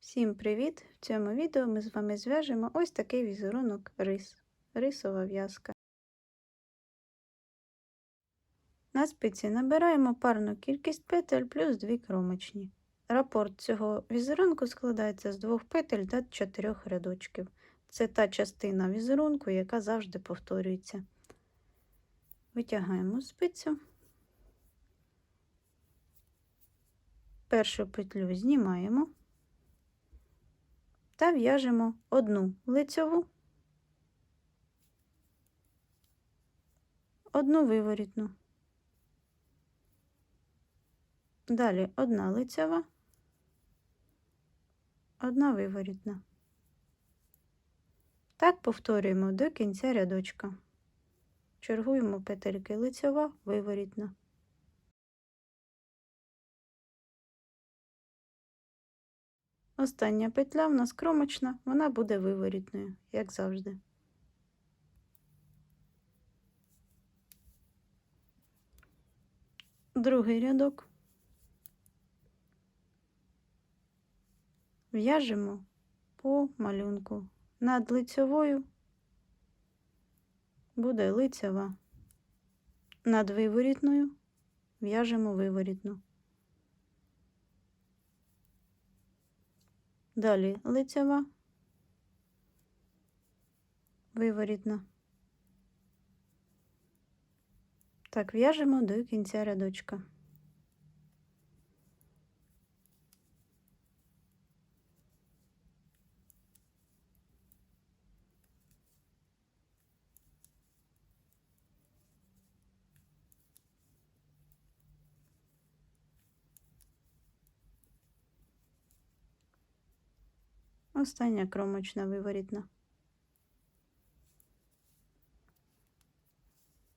Всім привіт! В цьому відео ми з вами зв'яжемо ось такий візерунок рис, рисова в'язка. На спиці набираємо парну кількість петель плюс 2 кромочні. Рапорт цього візерунку складається з двох петель та чотирьох рядочків. Це та частина візерунку, яка завжди повторюється. Витягаємо спицю. Першу петлю знімаємо та в'яжемо одну лицьову, одну виворітну. Далі одна лицьова, одна виворітна. Так повторюємо до кінця рядочка. Чергуємо петельки лицьова, виворітна. Остання петля в нас кромочна, вона буде виворітною, як завжди. Другий рядок. В'яжемо по малюнку. Над лицьовою буде лицьова. Над виворітною в'яжемо виворітну. Далі лицева, виворітна. Так, в'яжемо до кінця рядочка. Остання кромочна виворітна.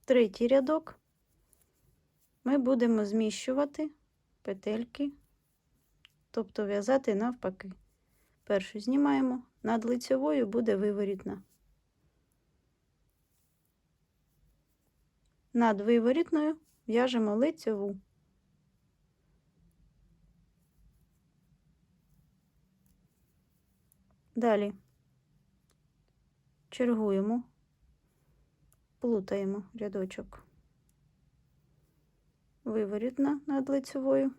Третій рядок ми будемо зміщувати петельки, тобто в'язати навпаки. Першу знімаємо, над лицевою буде виворітна. Над виворітною в'яжемо лицеву. Далі чергуємо, плутаємо рядочок. Виворітна над лицевою,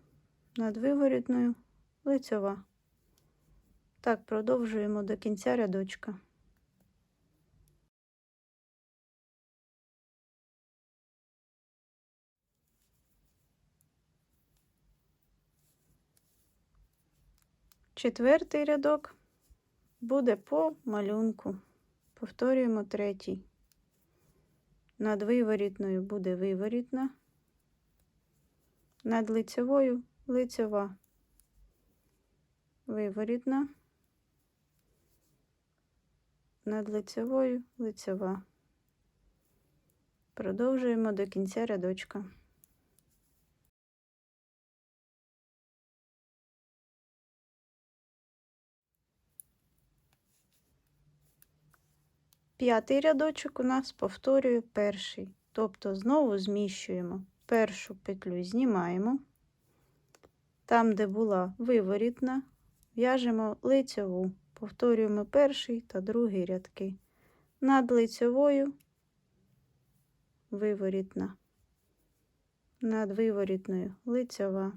над виворітною лицьова. Так продовжуємо до кінця рядочка. Четвертий рядок буде по малюнку. Повторюємо третій. Над виворітною буде виворітна, над лицевою лицева, виворітна, над лицевою лицева. Продовжуємо до кінця рядочка. П'ятий рядочок у нас повторює перший, тобто знову зміщуємо. Першу петлю, знімаємо, там, де була виворітна, в'яжемо лицьову, повторюємо перший та другий рядки. Над лицьовою виворітна, над виворітною лицьова.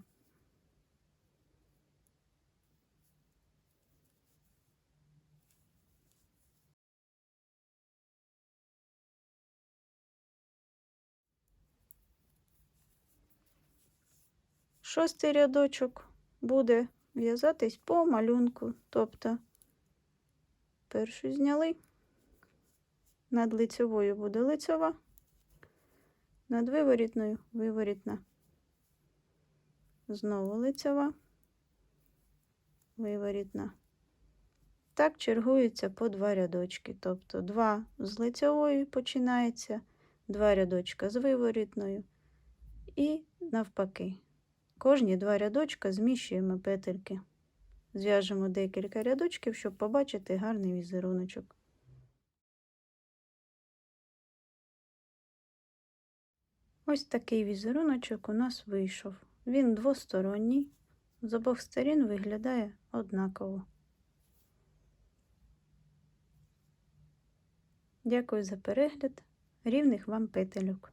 Шостий рядочок буде в'язатись по малюнку, тобто першу зняли, над лицевою буде лицева, над виворітною виворітна, знову лицева, виворітна. Так чергується по два рядочки, тобто два з лицевою починається, два рядочка з виворітною. І навпаки. Кожні два рядочка зміщуємо петельки. Зв'яжемо декілька рядочків, щоб побачити гарний візеруночок. Ось такий візеруночок у нас вийшов. Він двосторонній, з обох сторін виглядає однаково. Дякую за перегляд. Рівних вам петельок!